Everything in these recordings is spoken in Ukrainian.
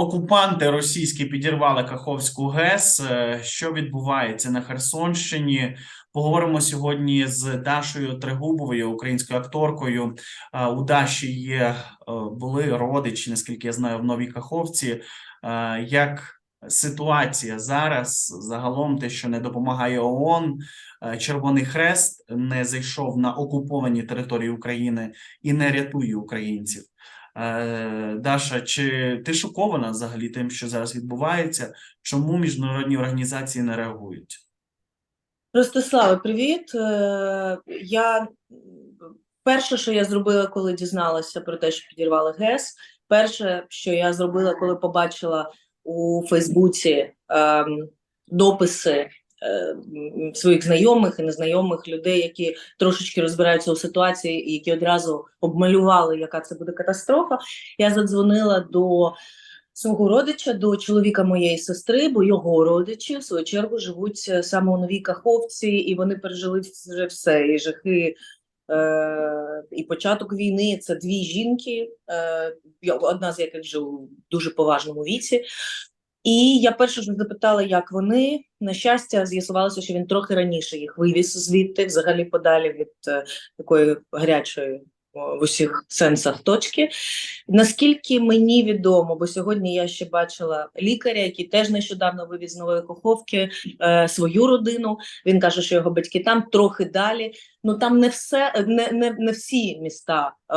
Окупанти російські підірвали Каховську ГЕС. Е, Що відбувається на Херсонщині? Поговоримо сьогодні з Дашою Трегубовою, українською акторкою. Е, У Даші є е, були родичі, наскільки я знаю, в Новій Каховці. Як ситуація зараз загалом, те, що не допомагає ООН, Червоний Хрест не зайшов на окуповані території України і не рятує українців. Е, Даша, чи ти шокована взагалі тим, що зараз відбувається? Чому міжнародні організації не реагують? Ростиславе, привіт. Е, Я перше, що я зробила, коли дізналася про те, що підірвали ГЕС, перше, що я зробила, коли побачила у Фейсбуці ем, дописи своїх знайомих і незнайомих людей, які трошечки розбираються у ситуації, і які одразу обмалювали, яка це буде катастрофа. Я задзвонила до свого родича, до чоловіка моєї сестри, бо його родичі, в свою чергу, живуть е, саме у Новій Каховці, і вони пережили вже все, і жахи, е, і початок війни. Це дві жінки, е, одна з яких вже у дуже поважному віці. І я перше ж запитала, як вони. На щастя, з'ясувалося, що він трохи раніше їх вивіз звідти, взагалі подалі від е, такої гарячої в усіх сенсах точки. Наскільки мені відомо, бо сьогодні я ще бачила лікаря, який теж нещодавно вивіз з Нової Каховки е, свою родину. Він каже, що його батьки там трохи далі. Ну там не все, не, не, не всі міста е,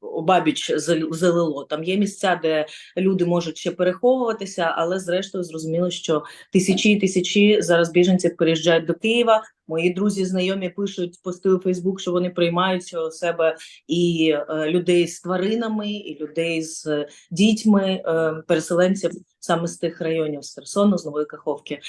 обабіч зал- залило. Там є місця, де люди можуть ще переховуватися, але зрештою зрозуміло, що тисячі і тисячі зараз біженців переїжджають до Києва. Мої друзі, знайомі пишуть пости у Фейсбук, що вони приймають у себе і е, людей з тваринами, і людей з дітьми, е, переселенців саме з тих районів з Херсону, з Нової Каховки.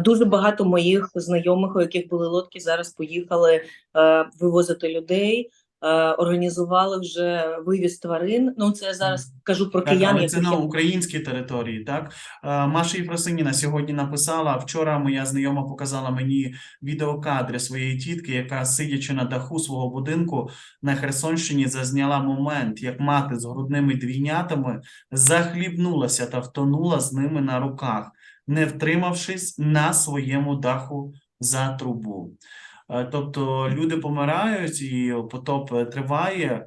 Дуже багато моїх знайомих, у яких були лодки, зараз поїхали е, вивозити людей. е, Організували вже вивіз тварин. Ну це я зараз кажу про Так, киян, але це на українській території, так? Е, Маша Єфросиніна сьогодні написала, вчора моя знайома показала мені відеокадри своєї тітки, яка, сидячи на даху свого будинку на Херсонщині, зазняла момент, як мати з грудними двійнятами захлібнулася та втонула з ними на руках, не втримавшись на своєму даху за трубу. Е, Тобто люди помирають і потоп е, триває.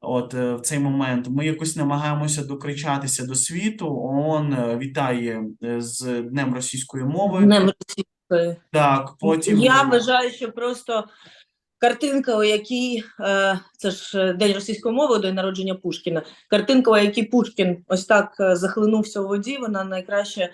От е, в цей момент ми якось намагаємося докричатися до світу. ООН вітає з Днем російської мови. Днем російської. Так, потім Я вважаю, що просто картинка, у якій це ж день російської мови, день народження Пушкіна. Картинка, у якій Пушкін ось так захлинувся у воді, вона найкраще.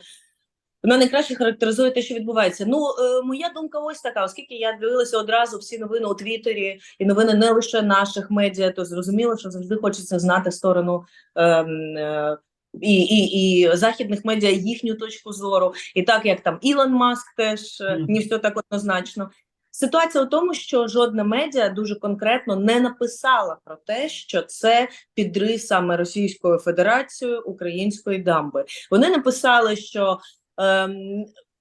Вона найкраще характеризує те, що відбувається. Ну, е, моя думка ось така, оскільки я дивилася одразу всі новини у Твіттері і новини не лише наших медіа, то зрозуміло, що завжди хочеться знати сторону ем, е, і, і, і західних медіа, їхню точку зору. І так як там Ілон Маск теж е, не все так однозначно. Ситуація у тому, що жодна медіа дуже конкретно не написала про те, що це підрив саме Російською Федерацією української дамби. Вони написали, що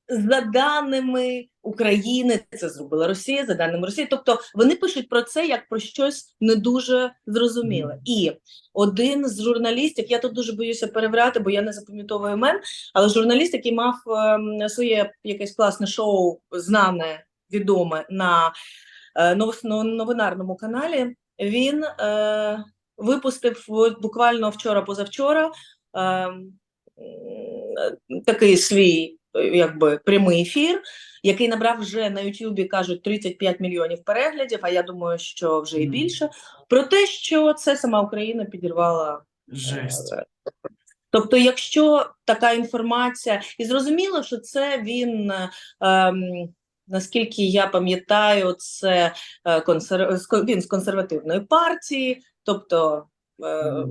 за даними України це зробила Росія, за даними Росії. Тобто вони пишуть про це як про щось не дуже зрозуміле. І один з журналістів, я тут дуже боюся перевряти, бо я не запам'ятовую імен, але журналіст, який мав ем, своє якесь класне шоу, знане, відоме на е, новинарному каналі, він е, випустив буквально вчора-позавчора. Е, такий свій якби прямий ефір, який набрав вже на Ютубі, кажуть, 35 мільйонів переглядів, а я думаю, що вже і більше. Про те, що це сама Україна підірвала жесть. Е, Тобто, якщо така інформація, і зрозуміло, що це він, е, ем, наскільки я пам'ятаю, це е, консер... він з консервативної партії, тобто е.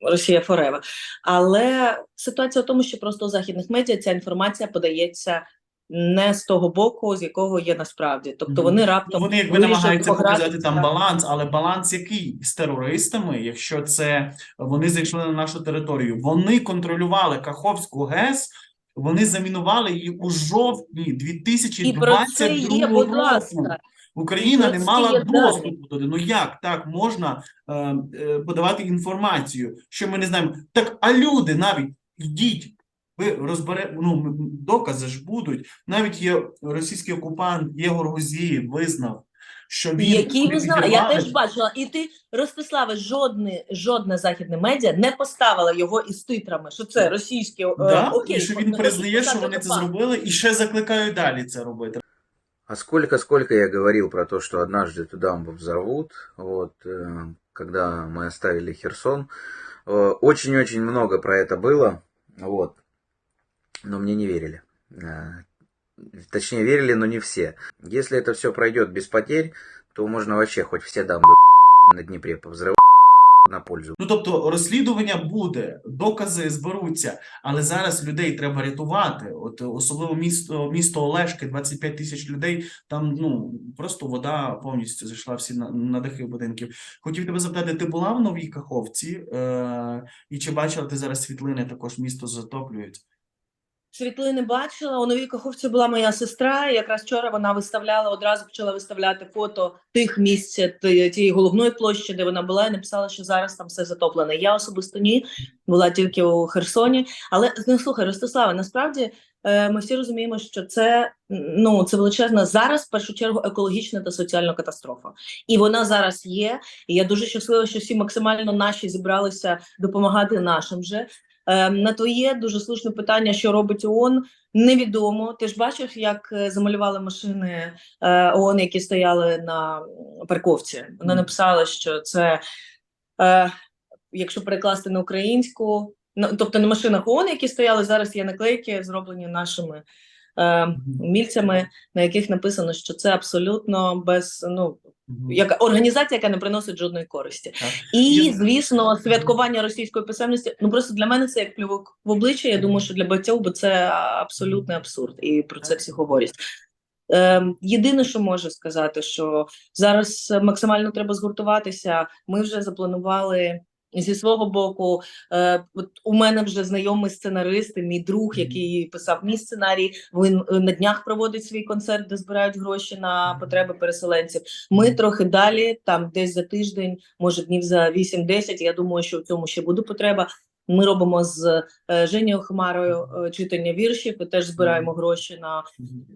Росія Форева. Але ситуація в тому, що просто у західних медіа ця інформація подається не з того боку, з якого є насправді. Тобто вони раптом Вони якби намагаються показати там баланс, але баланс який з терористами, якщо це вони зайшли на нашу територію, вони контролювали Каховську ГЕС. Вони замінували її у жовтні І про це 2022 є, будь ласка. Україна не мала доступу туди. Ну як так можна е, е, подавати інформацію, що ми не знаємо? Так, а люди навіть йдіть. Ви розбере, ну докази ж будуть. Навіть є російський окупант Єгор Гузієв визнав, що він Які вони ви? Я теж бачила. І ти, Ростиславе, жодне, жодне західне медіа не поставило його із титрами, що це російські е, Да? окей. і що він признає, що вони це зробили, і ще закликають далі це робити. А сколько-сколько я говорил про то, что однажды эту дамбу взорвут, вот, э, когда мы оставили Херсон. Э, Очень-очень много про это было, вот, но мне не верили. Э, Точнее, верили, но не все. Если это все пройдет без потерь, то можно вообще хоть все дамбы на Днепре повзрывать на пользу. Ну тобто розслідування буде, докази зберуться, але зараз людей треба рятувати. От особливо місто місто Олешки, 25 тисяч людей. Там ну просто вода повністю зайшла всі на, на дахи будинків. Хотів тебе запитати, ти була в новій Каховці? Е, і чи бачила ти зараз світлини? Також місто затоплюють. Світлини бачила. У новій Каховці була моя сестра. І якраз вчора вона виставляла одразу почала виставляти фото тих місць тієї головної площі, де вона була, і написала, що зараз там все затоплене. Я особисто ні, була тільки у Херсоні. Але ну, слухай, Ростиславе, насправді е, ми всі розуміємо, що це ну це величезна зараз, в першу чергу, екологічна та соціальна катастрофа. І вона зараз є. І я дуже щаслива, що всі максимально наші зібралися допомагати нашим же. Е, На твоє дуже слушне питання, що робить ООН, невідомо. Ти ж бачив, як е, замалювали машини е, ООН, які стояли на парковці. Вона написала, що це, е, якщо перекласти на українську, тобто на машинах ООН, які стояли, зараз є наклейки, зроблені нашими е, мільцями, на яких написано, що це абсолютно без ну яка організація, яка не приносить жодної користі. Так. І, звісно, святкування російської писемності. Ну просто для мене це як плювок в обличчя. Я думаю, що для багатьох бо це абсолютний абсурд, і про це всі говорять. Ем, єдине, що можу сказати, що зараз максимально треба згуртуватися. Ми вже запланували. Зі свого боку, е, от у мене вже знайомий сценарист, і мій друг, який писав мій сценарій. Він е, на днях проводить свій концерт, де збирають гроші на потреби переселенців. Ми трохи далі, там десь за тиждень, може днів за 8-10, Я думаю, що в цьому ще буде потреба. Ми робимо з е, Женєю Хмарою читання віршів і теж збираємо гроші на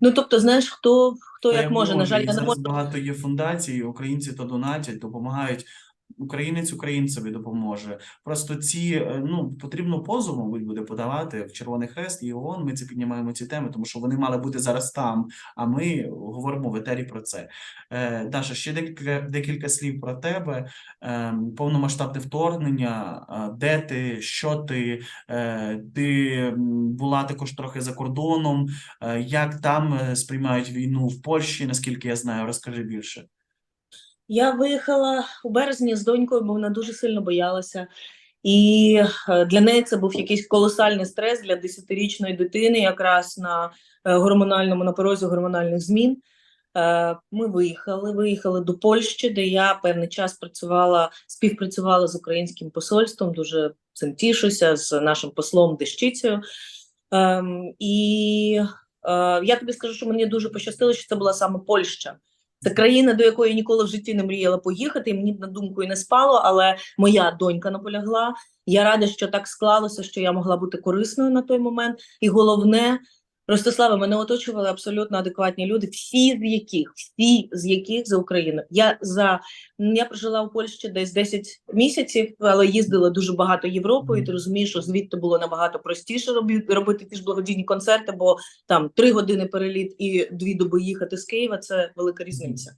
ну тобто, знаєш, хто хто як може. На жаль, я не можу. багато є фундацій, українці то донатять, допомагають. Українець українцеві допоможе. Просто ці е, ну потрібно позов, мабуть, буде подавати в Червоний Хрест і ООН. Ми це піднімаємо ці теми, тому що вони мали бути зараз там. А ми говоримо в етері про це. Е, Даша, ще декілька декілька слів про тебе. Е, повномасштабне вторгнення. е, де ти, що ти? Е, ти була також трохи за кордоном. Е, Як там сприймають війну в Польщі, наскільки я знаю, розкажи більше. Я виїхала у березні з донькою, бо вона дуже сильно боялася. І е, для неї це був якийсь колосальний стрес для 10-річної дитини, якраз на е, гормональному на порозі гормональних змін. Е, Ми виїхали, виїхали до Польщі, де я певний час працювала, співпрацювала з українським посольством. Дуже цим тішуся з нашим послом Дещицею. Ем, і я тобі скажу, що мені дуже пощастило, що це була саме Польща. Це країна, до якої ніколи в житті не мріяла поїхати, і мені на думку і не спало, але моя донька наполягла. Я рада, що так склалося, що я могла бути корисною на той момент. І головне, Ростислава, мене оточували абсолютно адекватні люди, всі з яких, всі з яких за Україну. Я за я прожила у Польщі десь 10 місяців, але їздила дуже багато Європою. Ти розумієш, що звідти було набагато простіше робити, робити ті ж благодійні концерти, бо там три години переліт і дві доби їхати з Києва це велика різниця.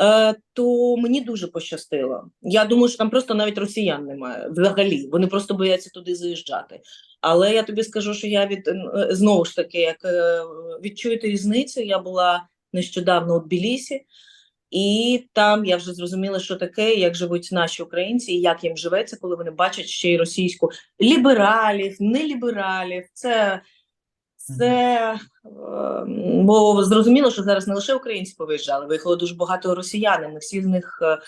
Е, то мені дуже пощастило. Я думаю, що там просто навіть росіян немає взагалі. Вони просто бояться туди заїжджати. Але я тобі скажу, що я від е, знову ж таки, як е, відчуєте різницю, я була нещодавно у Тбілісі, і там я вже зрозуміла, що таке, як живуть наші українці, і як їм живеться, коли вони бачать ще й російську лібералів, нелібералів. Це це е, бо зрозуміло, що зараз не лише українці повиїжджали, виїхало дуже багато росіян. Ми всі з них е,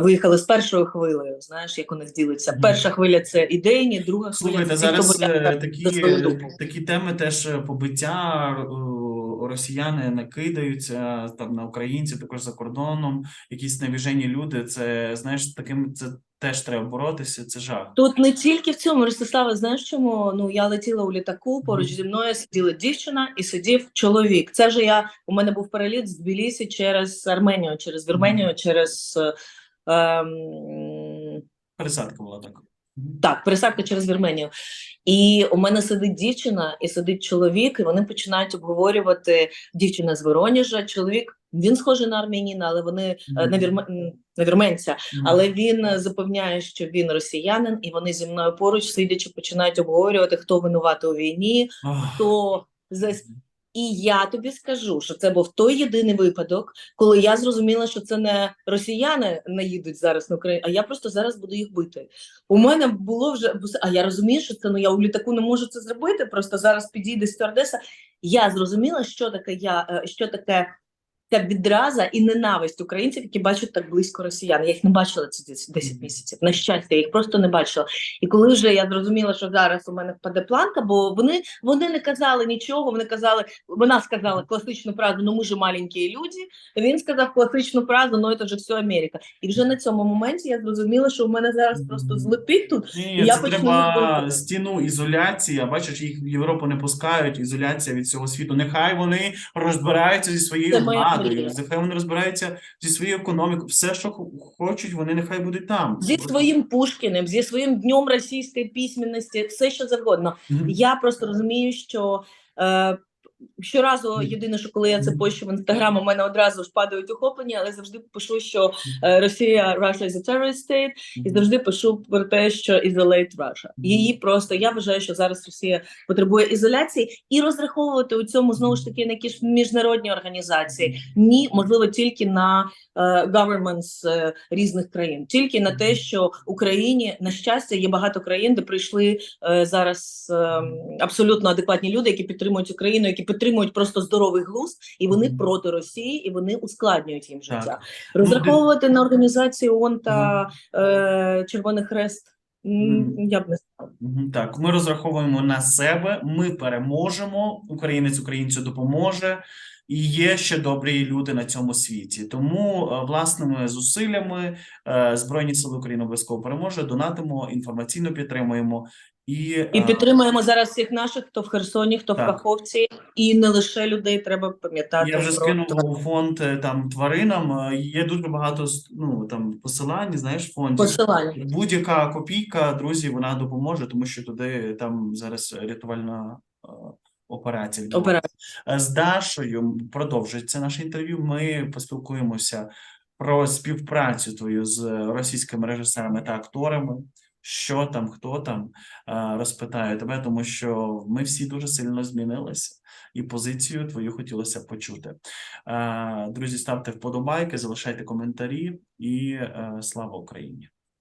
виїхали з першою хвилею. Знаєш, як у них ділиться. Перша хвиля це ідейні, друга хвиля Слухайте, це ті, хто зараз е, такі, такі теми теж е, побиття росіяни накидаються там на українців, також за кордоном, якісь невіжені люди. Це знаєш, таким це теж треба боротися. Це жах. Тут не тільки в цьому, Ростиславе, знаєш чому? Ну я летіла у літаку, поруч Мгм. зі мною сиділа дівчина і сидів чоловік. Це ж я у мене був переліт з Тбілісі через Арменію, через Вірменію, через е, ем, Пересадка була так. Так, пересадка через Вірменію. І у мене сидить дівчина і сидить чоловік, і вони починають обговорювати дівчина з Воронежа. Чоловік він схожий на армяніна, але вони е, на, Мгм. вірме, на вірменця. Мгм. Але він е, запевняє, що він росіянин, і вони зі мною поруч сидячи починають обговорювати, хто винуватий у війні, Ах. хто за і я тобі скажу, що це був той єдиний випадок, коли я зрозуміла, що це не росіяни наїдуть зараз на Україну, а я просто зараз буду їх бити. У мене було вже а я розумію, що це ну я у літаку не можу це зробити. Просто зараз підійде стюардеса. Я зрозуміла, що таке я е, що таке. Ця відраза і ненависть українців, які бачать так близько росіян. Я їх не бачила ці 10 10 місяців. На щастя, я їх просто не бачила. І коли вже я зрозуміла, що зараз у мене впаде планка, бо вони, вони не казали нічого. Вони казали, вона сказала класичну фразу: ну ми ж маленькі люди. Він сказав класичну фразу, ну це вже все Америка. І вже на цьому моменті я зрозуміла, що у мене зараз просто злепить тут. Ні, Я це треба стіну ізоляції. Бачиш, їх в Європу не пускають. Ізоляція від всього світу. Нехай вони розбираються зі своєю владою. Нехай вони розбираються зі своєю економікою. Все, що хочуть, вони нехай будуть там. Зі своїм Пушкіним, зі своїм днем російської письменності, все що завгодно. Мгм. Я просто розумію, що е, щоразу єдине, що коли я це пощу в інстаграм, у мене одразу ж падають охоплення, але завжди пишу, що е, Росія Russia is a terrorist state, і завжди пишу про те, що isolate Russia. Її просто я вважаю, що зараз Росія потребує ізоляції і розраховувати у цьому знову ж таки на якісь міжнародні організації. Ні, можливо, тільки на е, governments е, різних країн, тільки на те, що Україні на щастя є багато країн, де прийшли зараз е, абсолютно адекватні люди, які підтримують Україну, які підтримують просто здоровий глузд, і вони проти Росії, і вони ускладнюють їм життя. Так. Розраховувати на організації ООН та е, Червоний Хрест. Я б не знала. Так, ми розраховуємо на себе. Ми переможемо. Українець українцю допоможе. І є ще добрі люди на цьому світі. Тому е, власними зусиллями е, Збройні Сили України обов'язково переможе. Донатимо, інформаційно підтримуємо і, І е, підтримуємо зараз всіх наших, хто в Херсоні, хто в Каховці, і не лише людей. Треба пам'ятати. Я вже про скинув у фонд е, там тваринам. е, Є дуже багато ну там посилань, знаєш, фондів. посилання. Будь-яка копійка, друзі, вона допоможе, тому що туди там зараз рятувальна операція. З Дашою продовжується наше інтерв'ю. Ми поспілкуємося про співпрацю твою з російськими режисерами та акторами. Що там, хто там розпитає тебе, тому що ми всі дуже сильно змінилися, і позицію твою хотілося почути. Е, Друзі, ставте вподобайки, залишайте коментарі і е, слава Україні!